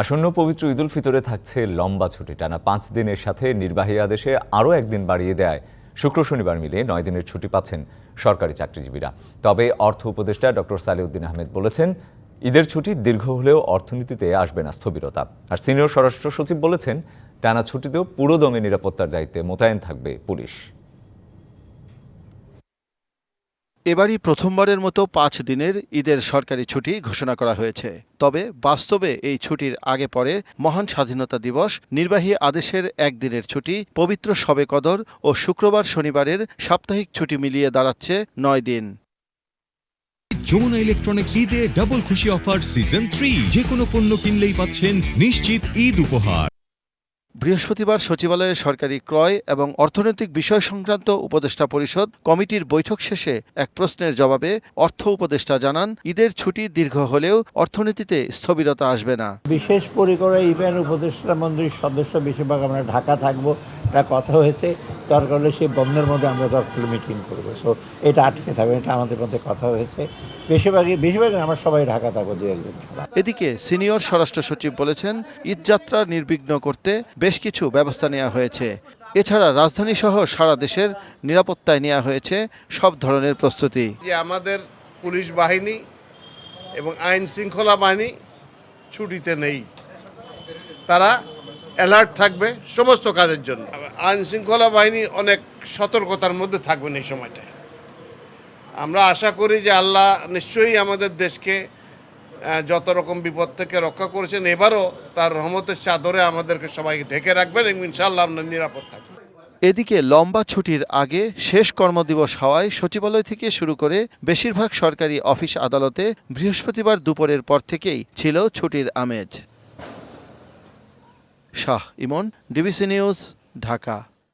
আসন্ন পবিত্র ঈদুল ফিতরে থাকছে লম্বা ছুটি। টানা পাঁচ দিনের সাথে নির্বাহী আদেশে আরও একদিন বাড়িয়ে দেয়। শুক্র শনিবার মিলে নয় দিনের ছুটি পাচ্ছেন সরকারি চাকরিজীবীরা। তবে অর্থ উপদেষ্টা ডক্টর সালেউদ্দিন আহমেদ বলেছেন, ঈদের ছুটি দীর্ঘ হলেও অর্থনীতিতে আসবে না স্থবিরতা। আর সিনিয়র স্বরাষ্ট্র সচিব বলেছেন, টানা ছুটিতেও পুরোদমে নিরাপত্তার দায়িত্বে মোতায়েন থাকবে পুলিশ। এবারই প্রথমবারের মতো পাঁচ দিনের ঈদের সরকারি ছুটি ঘোষণা করা হয়েছে। তবে বাস্তবে এই ছুটির আগে পরে মহান স্বাধীনতা দিবস, নির্বাহী আদেশের একদিনের ছুটি, পবিত্র শবে কদর ও শুক্রবার শনিবারের সাপ্তাহিক ছুটি মিলিয়ে দাঁড়াচ্ছে নয় দিন। যমুনা ইলেকট্রনিক্স ঈদে ডাবল খুশি অফার সিজন থ্রি যে কোনো পণ্য কিনলেই পাচ্ছেন নিশ্চিত ঈদ উপহার। বৃহস্পতিবার সচিবালয়ে সরকারি ক্রয় এবং অর্থনৈতিক বিষয় সংক্রান্ত উপদেষ্টা পরিষদ কমিটির বৈঠক শেষে এক প্রশ্নের জবাবে অর্থ উপদেষ্টা জানান, ঈদের ছুটি দীর্ঘ হলেও অর্থনীতিতে স্থবিরতা আসবে না। বিশেষ পরিকরে ইভেন উপদেষ্টা মন্ত্রীর সদস্য বেশিরভাগ আমরা ঢাকা থাকব। এটা কথা হয়েছে দরকার হলে সেই বন্ধের মধ্যে আমরা দরকার হলে মিটিং করব। সো এটা আটকে থাকবে এটা আমাদের মধ্যে কথা হয়েছে। বেশিরভাগই বেশিরভাগ আমরা সবাই ঢাকা থাকব দু একদিন এদিকে সিনিয়র স্বরাষ্ট্র সচিব বলেছেন ঈদযাত্রা নির্বিঘ্ন করতে বেশ কিছু ব্যবস্থা নেওয়া হয়েছে। এছাড়া রাজধানী সহ সারা দেশের নিরাপত্তায় নেওয়া হয়েছে সব ধরনের প্রস্তুতি। যে আমাদের পুলিশ বাহিনী এবং আইন শৃঙ্খলা বাহিনী ছুটিতে নেই। তারা অ্যালার্ট থাকবে সমস্ত কাজের জন্য। আইন শৃঙ্খলা বাহিনী অনেক সতর্কতার মধ্যে থাকবেন এই সময়টায়। আমরা আশা করি যে আল্লাহ নিশ্চয়ই আমাদের দেশকে যত রকম বিপদ থেকে রক্ষা করেছেন এবারও তার রহমতের চাদরে আমাদেরকে সবাইকে ঢেকে রাখবেন এবং ইনশাআল্লাহ আমরা নিরাপদ থাকব। এদিকে লম্বা ছুটির আগে শেষ কর্মদিবস হওয়ায় সচিবালয় থেকে শুরু করে বেশিরভাগ সরকারি অফিস আদালতে বৃহস্পতিবার দুপুরের পর থেকেই ছিল ছুটির আমেজ। Shah Emon DBC news Dhaka.